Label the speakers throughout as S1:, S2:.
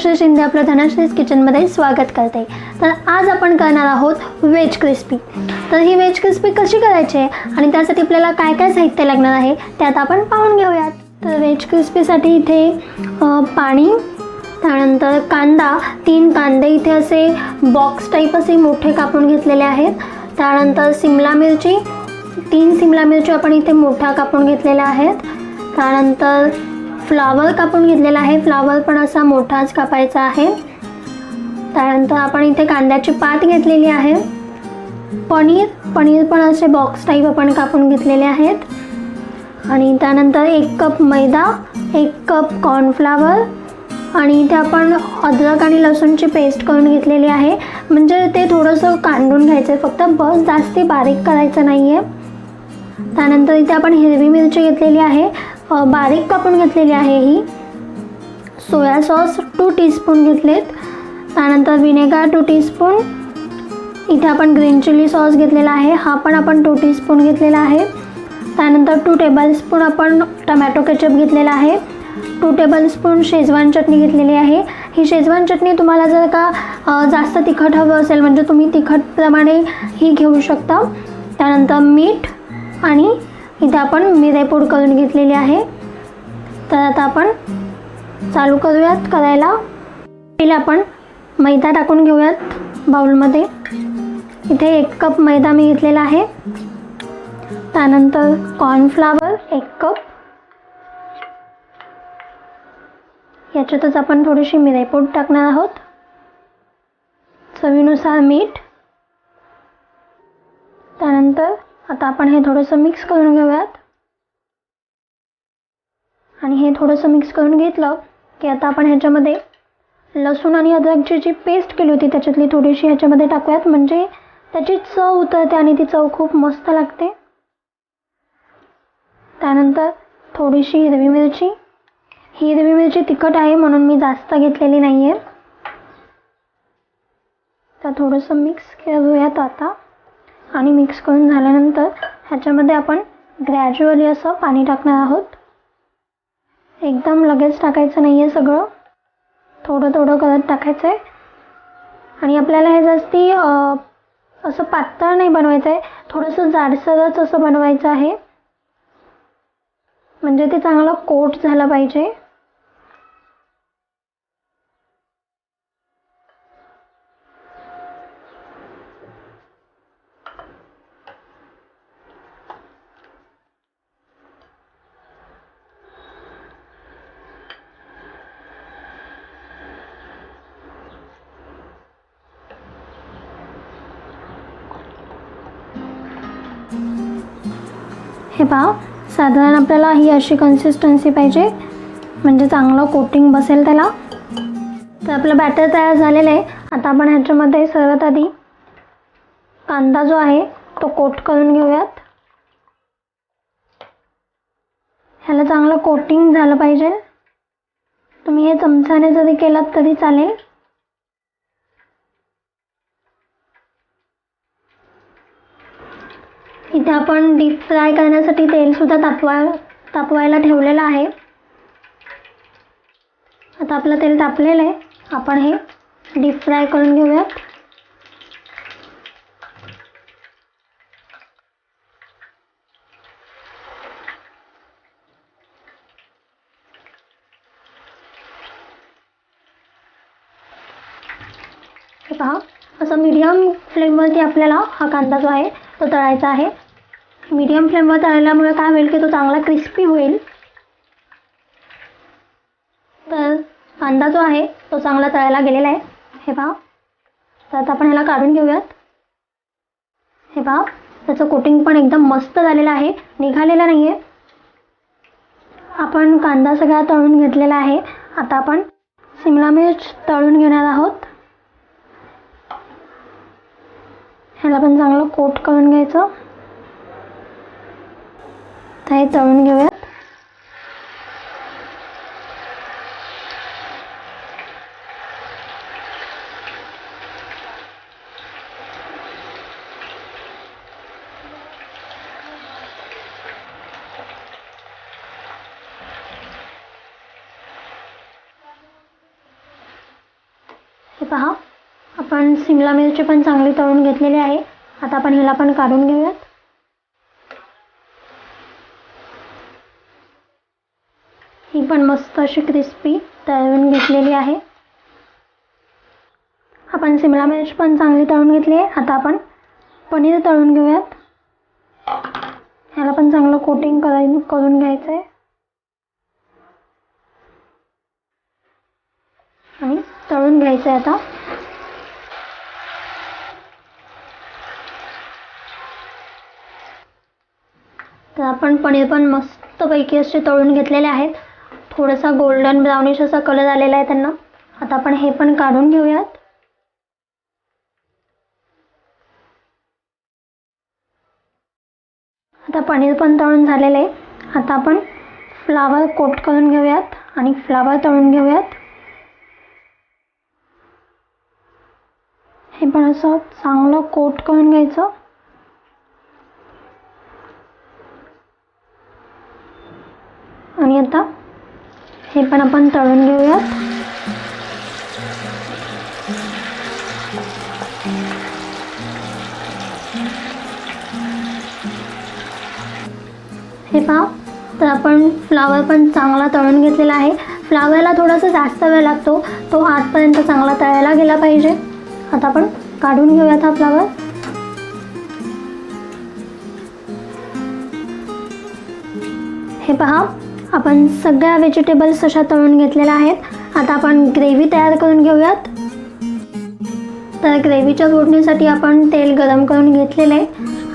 S1: धनश्री शिंदे आपलं धनश्रीज किचनमध्ये स्वागत करते. तर आज आपण करणार आहोत व्हेज क्रिस्पी. तर ही व्हेज क्रिस्पी कशी करायची आहे आणि त्यासाठी आपल्याला काय काय साहित्य लागणार आहे ते आता आपण पाहून घेऊयात. तर व्हेज क्रिस्पीसाठी इथे पाणी त्यानंतर कांदा तीन कांदे इथे असे बॉक्स टाईप असे मोठे कापून घेतलेले आहेत. त्यानंतर सिमला मिरची तीन सिमला मिरची आपण इथे मोठ्या कापून घेतलेल्या आहेत. त्यानंतर फ्लावर कापून घेतलेला आहे. फ्लावर पण असा मोठाच कापायचा आहे. त्यानंतर आपण इथे कांद्याची पात घेतलेली आहे. पनीर पनीर पण असे बॉक्स टाईप आपण कापून घेतलेले आहेत. आणि त्यानंतर एक कप मैदा एक कप कॉर्नफ्लावर आणि इथे आपण अद्रक आणि लसूणची पेस्ट करून घेतलेली आहे. म्हणजे ते थोडंसं कांडून घ्यायचं आहे फक्त बस जास्ती बारीक करायचं नाही आहे त्यानंतर इथे आपण हिरवी मिरची घेतलेली आहे. बारीक कापून घेतलेली आहे ही. सोया सॉस टू टीस्पून घेतलेत. त्यानंतर विनेगर टू टीस्पून इथे आपण ग्रीन चिली सॉस घेतलेला आहे. हा पण आपण टू टीस्पून घेतलेला आहे. त्यानंतर टू टेबलस्पून आपण टमॅटो केचप घेतलेला आहे. टू टेबलस्पून शेजवान चटणी घेतलेली आहे. ही शेजवान चटणी तुम्हाला जर का जास्त तिखट हवं असेल म्हणजे तुम्ही तिखटप्रमाणे ही घेऊ शकता. त्यानंतर मीठ आणि इथे आपण मिरेपूड करून घेतलेली आहे. तर आता आपण चालू करूयात करायला. पहिले आपण मैदा टाकून घेऊयात बाउलमध्ये. इथे एक कप मैदा मी घेतलेला आहे. त्यानंतर कॉर्नफ्लावर एक कप. याच्यातच आपण थोडीशी मिरेपूड टाकणार आहोत. चवीनुसार मीठ. त्यानंतर आता आपण हे थोडंसं मिक्स करून घेऊयात. आणि हे थोडंसं मिक्स करून घेतलं की आता आपण ह्याच्यामध्ये लसूण आणि अद्रकची जी पेस्ट केली होती त्याच्यातली थोडीशी ह्याच्यामध्ये टाकूयात. म्हणजे त्याची चव उतरते आणि ती चव खूप मस्त लागते. त्यानंतर थोडीशी हिरवी मिरची. ही हिरवी मिरची तिखट आहे म्हणून मी जास्त घेतलेली नाही आहे तर थोडंसं मिक्स करूयात आता. आणि मिक्स करून झाल्यानंतर ह्याच्यामध्ये आपण ग्रॅज्युअली असं पाणी टाकणार आहोत. एकदम लगेच टाकायचं नाही आहे सगळं. थोडं थोडं करत टाकायचं आहे आणि आपल्याला हे जास्ती असं पातळ नाही बनवायचं आहे थोडंसं जाडसरच असं बनवायचं आहे. म्हणजे ते चांगलं कोट झालं पाहिजे. हे पहा साधारण आपल्याला ही अशी कन्सिस्टन्सी पाहिजे. म्हणजे चांगलं कोटिंग बसेल त्याला. तर आपलं बॅटर तयार झालेलं आहे. आता आपण ह्याच्यामध्ये सर्वात आधी कांदा जो आहे तो कोट करून घेऊयात. ह्याला चांगलं कोटिंग झालं पाहिजे. तुम्ही हे चमचाने जरी केलात तरी चालेल. इथे आपण डीप फ्राय करण्यासाठी तेलसुद्धा तापवा तापवायला ठेवलेलं आहे. आता आपलं तेल तापलेलं आहे. आपण हे डीप फ्राय करून घेऊयात. पहा असं मीडियम फ्लेमवरती आपल्याला हा कांदा जो आहे तो तळायचा आहे. मीडियम फ्लेमवर तळल्यामुळे काय होईल की तो चांगला क्रिस्पी होईल. तर कांदा जो आहे तो चांगला तळायला गेलेला आहे. हे पहा. तर आता आपण ह्याला काढून घेऊयात. हे पहा. त्याचं कोटिंग पण एकदम मस्त झालेलं आहे. निघालेलं नाही आहे आपण कांदा सगळा तळून घेतलेला आहे. आता आपण शिमला मिर्च तळून घेणार आहोत. ह्याला पण चांगलं कोट करून घ्यायचं. आता हे तळून घेऊयात हे पहा आपण सिमला मिरची पण चांगली तळून घेतलेली आहे. आता आपण हिला पण काढून घेऊयात. ही पण मस्त अशी क्रिस्पी तळून घेतलेली आहे. आपण शिमला मिरच पण चांगली तळून घेतली आहे. आता आपण पनीर तळून घेऊयात. ह्याला पण चांगलं कोटिंग कराय करून घ्यायचं आहे आणि तळून घ्यायचं आहे आता. तर आपण पनीर पण मस्तपैकी असे तळून घेतलेले आहेत. थोडासा गोल्डन ब्राउनिश असा कलर आलेला आहे त्यांना. आता आपण हे पण काढून घेऊयात. आता पनीर पण तळून झालेलं आहे. आता आपण फ्लावर कोट करून घेऊयात आणि फ्लावर तळून घेऊयात. हे पण असं चांगलं कोट करून घ्यायचं. आणि आता हे पण आपण तळून घेऊयात. हे पहा तर आपण फ्लावर पण चांगला तळून घेतलेला आहे. फ्लावरला थोडासा जास्त वेळ लागतो तो आतपर्यंत चांगला तळायला गेला पाहिजे. आता आपण काढून घेऊयात हा फ्लावर हे पहा आपण सगळ्या व्हेजिटेबल्स अशा तळून घेतलेल्या आहेत. आता आपण ग्रेव्ही तयार करून घेऊयात. तर ग्रेव्हीच्या फोडणीसाठी आपण तेल गरम करून घेतलेलं आहे.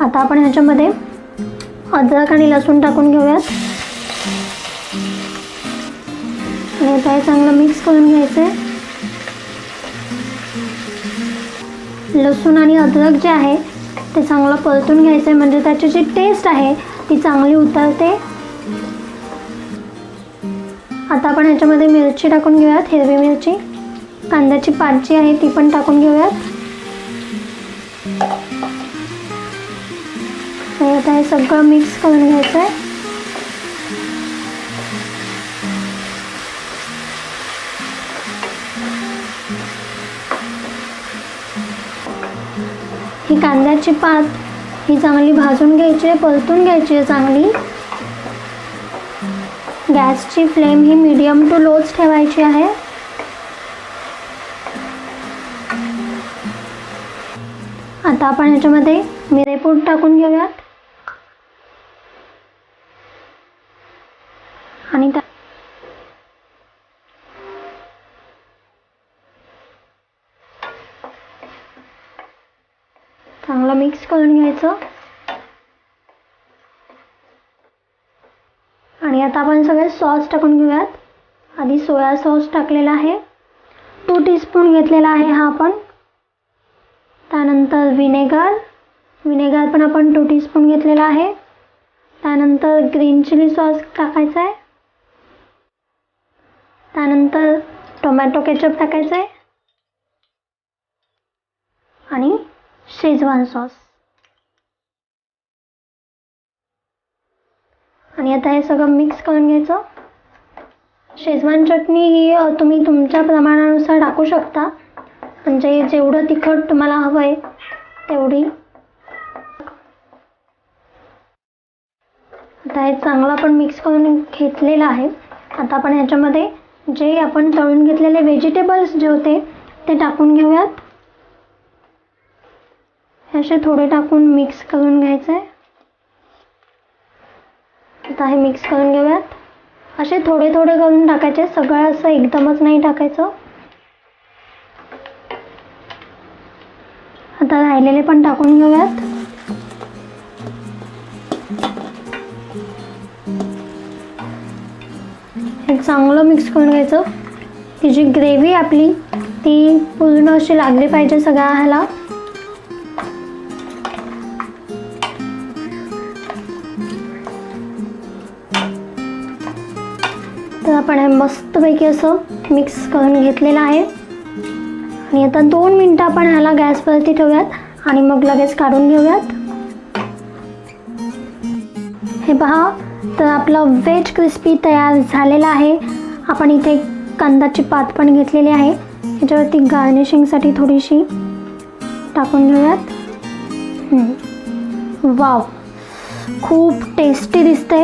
S1: आता आपण ह्याच्यामध्ये अद्रक आणि लसूण टाकून घेऊयात. आणि आता हे चांगलं मिक्स करून घ्यायचं आहे. लसूण आणि अद्रक जे आहे ते चांगलं परतून घ्यायचं आहे. म्हणजे त्याची जी टेस्ट आहे ती चांगली उतरते. आता आपण याच्यामध्ये मिरची टाकून घेऊयात हिरवी मिरची. कांद्याची पात जी आहे ती पण टाकून घेऊयात. आता हे सगळं मिक्स करून घ्यायचं आहे ही कांद्याची पात ही चांगली भाजून घ्यायची आहे परतून घ्यायची आहे चांगली. गॅसची फ्लेम ही मीडियम टू लोच ठेवायची आहे. आता आपण ह्याच्यामध्ये मिरेपूड टाकून घेऊयात. आणि त्या चांगलं मिक्स करून घ्यायचं. आणि आता आपण सगळे सॉस टाकून घेऊयात. आधी सोया सॉस टाकलेला आहे. टू टीस्पून घेतलेला आहे हा आपण. त्यानंतर विनेगर विनेगर पण आपण टू टीस्पून घेतलेला आहे. त्यानंतर ग्रीन चिली सॉस टाकायचा आहे. त्यानंतर टोमॅटो केचप टाकायचा आहे. आणि शेजवान सॉस आणि आता हे सगळं मिक्स करून घ्यायचं. शेजवान चटणी ही तुम्ही तुमच्या प्रमाणानुसार टाकू शकता. म्हणजे जेवढं तिखट तुम्हाला हवं आहे तेवढी. आता हे चांगलं आपण मिक्स करून घेतलेलं आहे. आता आपण ह्याच्यामध्ये जे आपण तळून घेतलेले व्हेजिटेबल्स जे होते ते टाकून घेऊयात. असे थोडे टाकून मिक्स करून घ्यायचं. आहे आता हे मिक्स करून घेऊयात. असे थोडे थोडे करून टाकायचे. सगळं असं एकदमच नाही टाकायचं. आता राहिलेले पण टाकून घेऊयात. हे चांगलं मिक्स करून घ्यायचं. ती जी ग्रेव्ही आपली ती पूर्ण अशी लागली पाहिजे सगळ्या ह्याला. आपण हे मस्तपैकी असं मिक्स करून घेतलेलं आहे. आणि आता दोन मिनटं आपण ह्याला गॅसवरती ठेवूयात आणि मग लगेच काढून घेऊयात. हे पहा तर आपलं व्हेज क्रिस्पी तयार झालेलं आहे. आपण इथे कांदाची पात पण घेतलेली आहे. ह्याच्यावरती गार्निशिंगसाठी थोडीशी टाकून घेऊयात. वाव खूप टेस्टी दिसते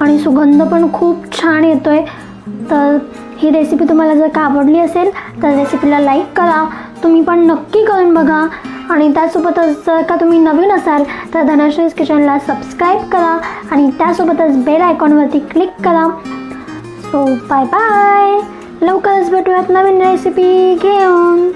S1: आणि सुगंध पण खूप छान येतो आहे तर ही रेसिपी तुम्हाला जर का आवडली असेल तर रेसिपीला लाईक करा. तुम्ही पण नक्की करून बघा. आणि त्यासोबतच जर का तुम्ही नवीन असाल तर धनश्रीज किचनला सबस्क्राईब करा. आणि त्यासोबतच बेल आयकॉनवरती क्लिक करा. सो बाय बाय लवकरच भेटूयात नवीन रेसिपी घेऊन.